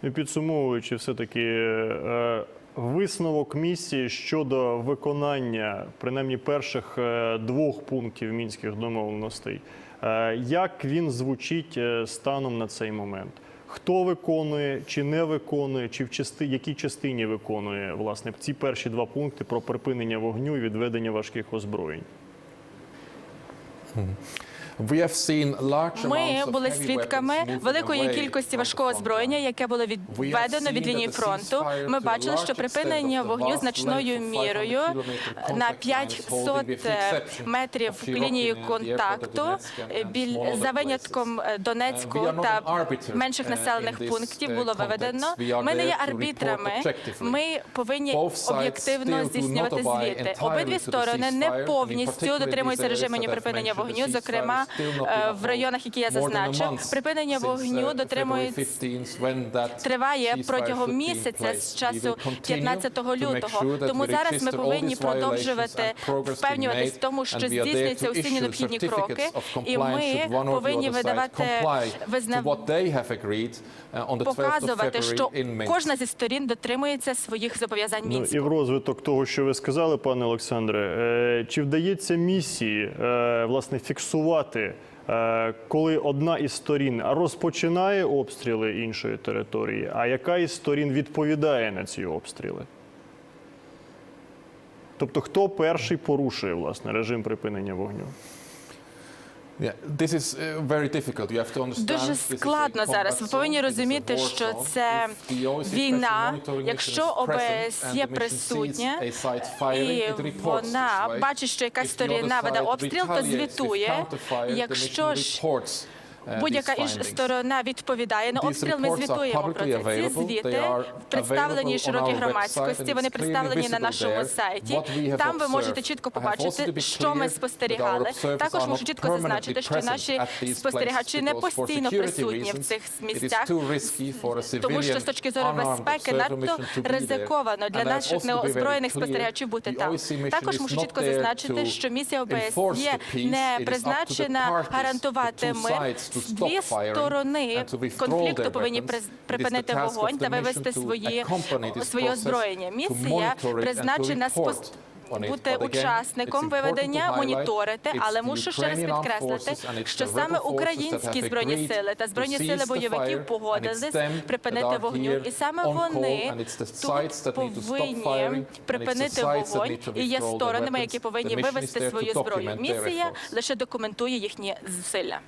Підсумовуючи, все-таки е, висновок місії щодо виконання принаймні перших е, двох пунктів мінських домовленостей. Е, Як він звучить станом на цей момент? Хто виконує чи не виконує, чи в части, якій частині виконує власне ці перші два пункти про припинення вогню і відведення важких озброєнь? Ми були свідками великої кількості важкого озброєння, яке було відведено від лінії фронту. Ми бачили, що припинення вогню значною мірою на 500 метрів лінії контакту біль за винятком е, Донецьку та менших населених пунктів було виведено. Ми не є арбітрами. Ми повинні об'єктивно здійснювати звіти. Обидві сторони не повністю дотримуються режиму припинення вогню, зокрема е, в районах, які я зазначив. Припинення вогню дотримується триває протягом місяця з часу 15 лютого. Тому зараз ми повинні продовжувати впевнюватись в тому, що здійснюються усі необхідні кроки, і ми повинні видавати визнав... показувати, що кожна зі сторін дотримується своїх зобов'язань Ну мінську. і в розвиток того, що ви сказали, пане Олександре, е, чи вдається місії е, власне фіксувати, е, коли одна із сторін розпочинає обстріли іншої території, а яка із сторін відповідає на ці обстріли? Тобто, хто перший порушує власне режим припинення вогню? Дуже складно зараз. Ви повинні розуміти, що це війна. Якщо ОБСЄ присутня і вона бачить, що якась сторона веде обстріл, то звітує. Якщо ж Будь-яка інша сторона відповідає на обстріл. Ми звітуємо про це. Ці звіти представлені широкій громадськості. Вони представлені на нашому сайті. Там ви можете чітко побачити, що ми спостерігали. Також можу чітко зазначити, що наші спостерігачі не постійно присутні в цих місцях, тому що з точки зору безпеки надто ризиковано для наших неозброєних спостерігачів бути там. Також можу чітко зазначити, що місія ОБСЄ не призначена гарантувати мир. Дві сторони конфлікту повинні припинити вогонь та вивести свої своє озброєння. Місія призначена спос- бути учасником виведення, моніторити, але мушу ще раз підкреслити, що саме українські збройні сили та збройні сили бойовиків погодились припинити вогню, і саме вони тут повинні припинити вогонь і є сторонами, які повинні вивести свою зброю. Місія лише документує їхні зусилля.